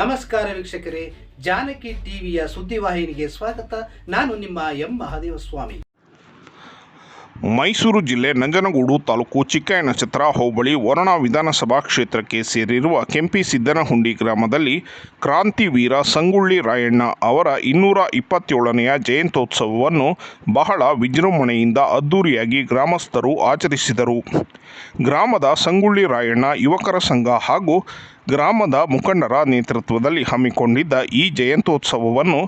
ನಮಸ್ಕಾರ ವೀಕ್ಷಕರೇ, ಜಾನಕಿ ಟಿವಿಯ ಸುದ್ದಿವಾಹಿನಿಗೆ ಸ್ವಾಗತ. ನಾನು ನಿಮ್ಮ ಎಂ. ಮಹಾದೇವ ಸ್ವಾಮಿ ಮೈಸೂರು ಜಿಲ್ಲೆ ನಂಜನಗೂಡು ತಾಲೂಕು ಚಿಕ್ಕಯ್ಯನಛತ್ರ ಹೋಬಳಿ ವರುಣ ವಿಧಾನಸಭಾ ಕ್ಷೇತ್ರಕ್ಕೆ ಸೇರಿರುವ ಕೆಂಪಿ ಸಿದ್ದನಹುಂಡಿ ಗ್ರಾಮದಲ್ಲಿ ಕ್ರಾಂತಿವೀರ ಸಂಗೊಳ್ಳಿ ರಾಯಣ್ಣ ಅವರ ಇನ್ನೂರ ಇಪ್ಪತ್ತೇಳನೆಯ ಜಯಂತ್ಯೋತ್ಸವವನ್ನು ಬಹಳ ವಿಜೃಂಭಣೆಯಿಂದ ಅದ್ದೂರಿಯಾಗಿ ಗ್ರಾಮಸ್ಥರು ಆಚರಿಸಿದರು. ಗ್ರಾಮದ ಸಂಗೊಳ್ಳಿ ರಾಯಣ್ಣ ಯುವಕರ ಸಂಘ ಹಾಗೂ ಗ್ರಾಮದ ಮುಖಂಡರ ನೇತೃತ್ವದಲ್ಲಿ ಹಮ್ಮಿಕೊಂಡಿದ್ದ ಈ ಜಯಂತ್ಯೋತ್ಸವವನ್ನು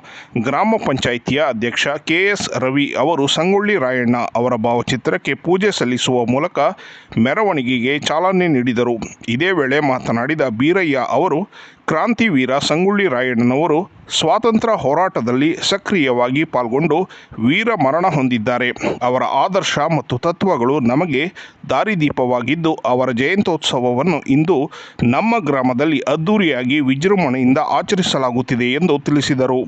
ಗ್ರಾಮ ಪಂಚಾಯಿತಿಯ ಅಧ್ಯಕ್ಷ ಕೆ ಎಸ್ ರವಿ ಅವರು ಸಂಗೊಳ್ಳಿ ರಾಯಣ್ಣ ಅವರ ಭಾವಚಿತ್ರಕ್ಕೆ ಪೂಜೆ ಸಲ್ಲಿಸುವ ಮೂಲಕ ಮೆರವಣಿಗೆಗೆ ಚಾಲನೆ ನೀಡಿದರು. ಇದೇ ವೇಳೆ ಮಾತನಾಡಿದ ಬೀರಯ್ಯ ಅವರು, ಕ್ರಾಂತಿವೀರ ಸಂಗೊಳ್ಳಿ ರಾಯಣ್ಣನವರು ಸ್ವಾತಂತ್ರ್ಯ ಹೋರಾಟದಲ್ಲಿ ಸಕ್ರಿಯವಾಗಿ ಪಾಲ್ಗೊಂಡು ವೀರ ಮರಣ ಹೊಂದಿದ್ದಾರೆ. ಅವರ ಆದರ್ಶ ಮತ್ತು ತತ್ವಗಳು ನಮಗೆ ದಾರಿದೀಪವಾಗಿದ್ದು, ಅವರ ಜಯಂತ್ಯೋತ್ಸವವನ್ನು ಇಂದು ನಮ್ಮ ಗ್ರಾಮದಲ್ಲಿ ಅದ್ದೂರಿಯಾಗಿ ವಿಜೃಂಭಣೆಯಿಂದ ಆಚರಿಸಲಾಗುತ್ತಿದೆ ಎಂದು ತಿಳಿಸಿದರು.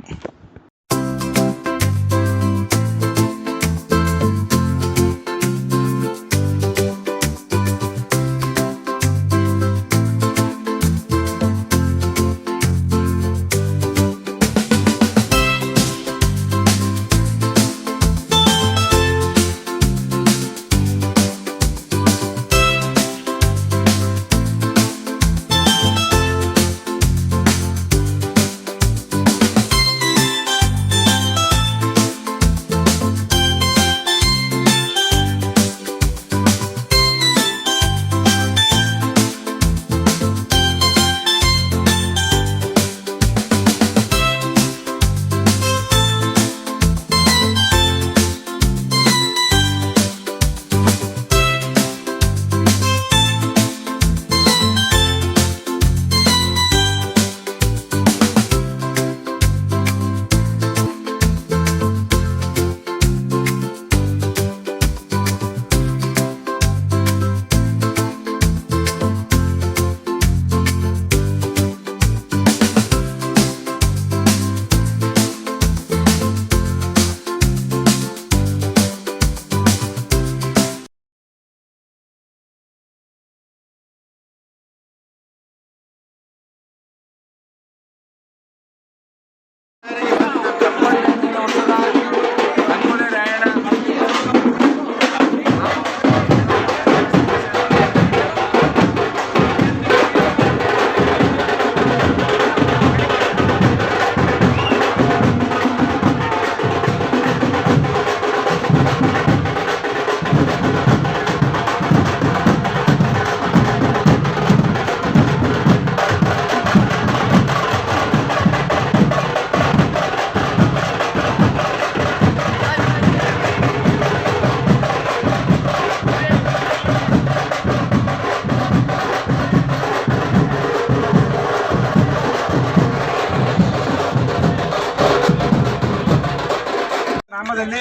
ಗ್ರಾಮದಲ್ಲಿ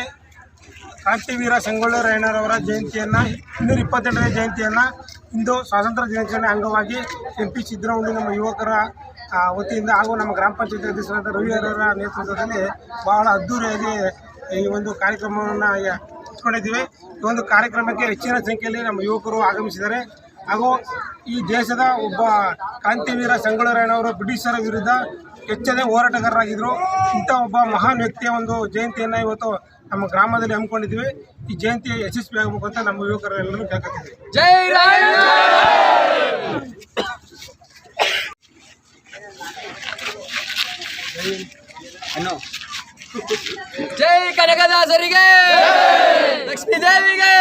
ಕಾಂತಿವೀರ ಸಂಗೊಳ್ಳಿ ರಾಯಣ್ಣರವರ ಜಯಂತಿಯನ್ನು, ಇನ್ನೂರ ಇಪ್ಪತ್ತೆಂಟನೇ ಜಯಂತಿಯನ್ನು, ಇಂದು ಸ್ವಾತಂತ್ರ್ಯ ದಿನಾಚರಣೆ ಅಂಗವಾಗಿ ಎಂ ಪಿ ಸಿದ್ದರಾಮಯ್ಯ ನಮ್ಮ ಯುವಕರ ವತಿಯಿಂದ ಹಾಗೂ ನಮ್ಮ ಗ್ರಾಮ ಪಂಚಾಯತ್ ಅಧ್ಯಕ್ಷರಾದ ರವಿ ಅವರ ನೇತೃತ್ವದಲ್ಲಿ ಬಹಳ ಅದ್ಧೂರಿಯಾಗಿ ಈ ಒಂದು ಕಾರ್ಯಕ್ರಮವನ್ನು ಇಟ್ಕೊಂಡಿದ್ದೀವಿ. ಈ ಒಂದು ಕಾರ್ಯಕ್ರಮಕ್ಕೆ ಹೆಚ್ಚಿನ ಸಂಖ್ಯೆಯಲ್ಲಿ ನಮ್ಮ ಯುವಕರು ಆಗಮಿಸಿದ್ದಾರೆ. ಹಾಗೂ ಈ ದೇಶದ ಒಬ್ಬ ಕ್ರಾಂತಿವೀರ ಸಂಗೊಳ್ಳಿ ರಾಯಣ್ಣವರು ಬ್ರಿಟಿಷರ ವಿರುದ್ಧ ಹೆಚ್ಚನೇ ಹೋರಾಟಗಾರರಾಗಿದ್ದರು ಇಂಥ ಒಬ್ಬ ಮಹಾನ್ ವ್ಯಕ್ತಿಯ ಒಂದು ಜಯಂತಿಯನ್ನು ಇವತ್ತು ನಮ್ಮ ಗ್ರಾಮದಲ್ಲಿ ಹಮ್ಮಿಕೊಂಡಿದ್ದೀವಿ. ಈ ಜಯಂತಿ ಯಶಸ್ವಿ ಆಗಬೇಕು ಅಂತ ನಮ್ಮ ಯುವಕರೆಲ್ಲರೂ ಕೇಳ್ಕೊತೀವಿ ಜೈ ಕನಕದಾಸರಿಗೆ! ಲಕ್ಷ್ಮೀ ದೇವಿಗೆ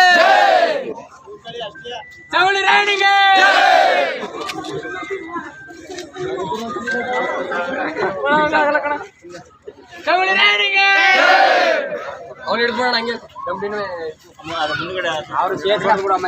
ಚವಳಿ ರಾಣಿಗೆ! ಚವಳಿ ರಾಣಿಗೆ ಅವ್ನು ಹಿಡ್ಬೋಣ ಹಂಗೆ ಕಂಪ್ನಿನೂ ಅವ್ರು